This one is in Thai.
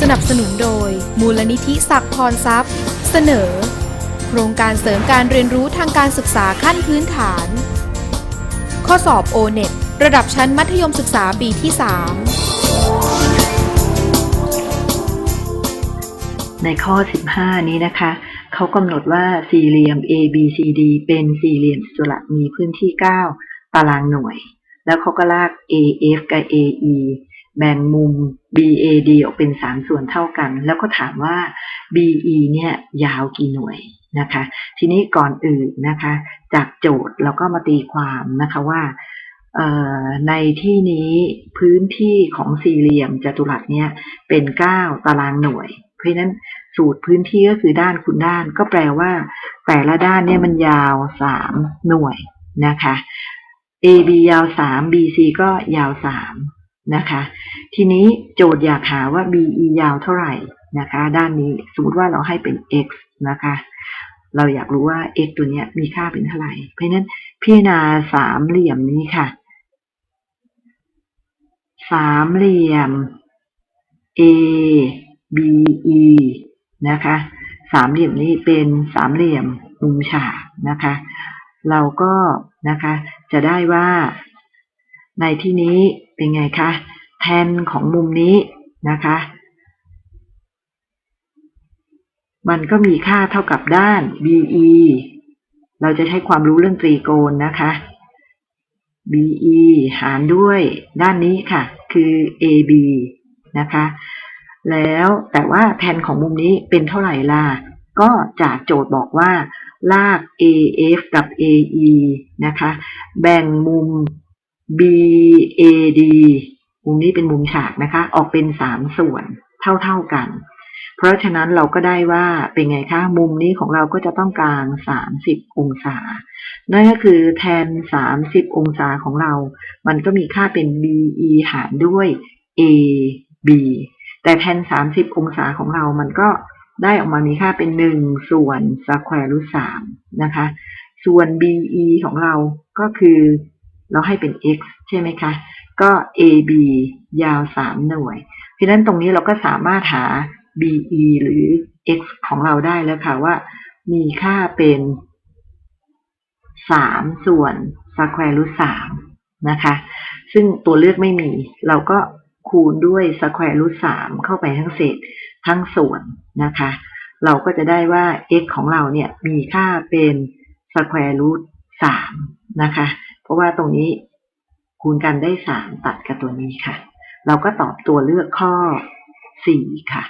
สนับสนุนโดย มูลนิธิศักพรทรัพย์ เสนอ โครงการเสริมการเรียนรู้ทางการศึกษาขั้นพื้นฐาน ข้อสอบ o n e t ระดับชั้นมัธยมศึกษาปีที่ 3 ในข้อ 15 นี้นะคะ เขากำหนดว่าสี่เหลี่ยม A B C D เป็นสี่เหลี่ยมจัตุรัสมีพื้นที่ 9 ตารางหน่วย แล้วเขาก็ลาก A F กับ A E แบ่งมุม B A D ออกเป็น 3 ส่วนเท่ากัน แล้วก็ถามว่า B E เนี่ยยาวกี่หน่วยนะคะ ทีนี้ก่อนอื่นนะคะ จากโจทย์เราก็มาตีความนะคะว่าในที่นี้พื้นที่ของสี่เหลี่ยมจัตุรัสเนี่ยเป็น 9 ตารางหน่วย เพราะฉะนั้นสูตรพื้นที่ก็คือด้านคูณด้าน ก็แปลว่า แต่ละด้านเนี่ยมันยาว 3 หน่วยนะคะ AB ยาว 3 BC ก็ยาว 3 นะคะ ทีนี้โจทย์อยากหาว่า BE ยาวเท่าไหร่นะคะ ด้านนี้สมมติว่าเราให้เป็น x นะคะ เราอยากรู้ว่า x ตัวนี้มีค่าเป็นเท่าไหร่ เพราะฉะนั้นพิจารณาสามเหลี่ยมนี้ค่ะ สามเหลี่ยม A B E นะคะ สามเหลี่ยมนี้เป็นสามเหลี่ยมมุมฉากนะคะ เราก็นะคะจะได้ว่า ในที่นี้เป็นไงคะ แทนของมุมนี้นะคะ มันก็มีค่าเท่ากับด้าน BE เราจะใช้ความรู้เรื่องตรีโกณนะคะ BE หารด้วยด้านนี้ค่ะ คือ AB นะคะ แล้วแต่ว่าแทนของมุมนี้เป็นเท่าไหร่ล่ะ ก็จากโจทย์บอกว่า ลาก AF กับ AE นะคะ แบ่งมุม BAD มุมนี้เป็นมุมฉากนะคะ ออกเป็นสามส่วนเท่าๆกัน เพราะฉะนั้นเราก็ได้ว่าเป็นไงคะ มุมนี้ของเราก็จะต้องกลาง30องศา นั่นก็คือแทน30องศาของเรา มันก็มีค่าเป็น BE หารด้วย AB แต่แทน30องศาของเรา มันก็ได้ออกมามีค่าเป็น1ส่วน square root 3นะคะ ส่วน BE ของเราก็คือ เราให้เป็น x ใช่ไหมคะ ก็ AB ยาว 3 หน่วย เพราะนั้นตรงนี้เราก็สามารถหา BE หรือ x ของเราได้แล้วค่ะว่า มีค่าเป็น 3 ส่วน square root 3นะคะ ซึ่งตัวเลือกไม่มี เราก็คูณด้วย square root 3เข้าไปทั้งเศษทั้งส่วนนะคะ เราก็จะได้ว่า x ของเราเนี่ยมีค่าเป็น square root 3นะคะ เพราะว่าตรงนี้คูณกันได้3ตัดกับตัวนี้ค่ะ เราก็ตอบตัวเลือกข้อ4ค่ะ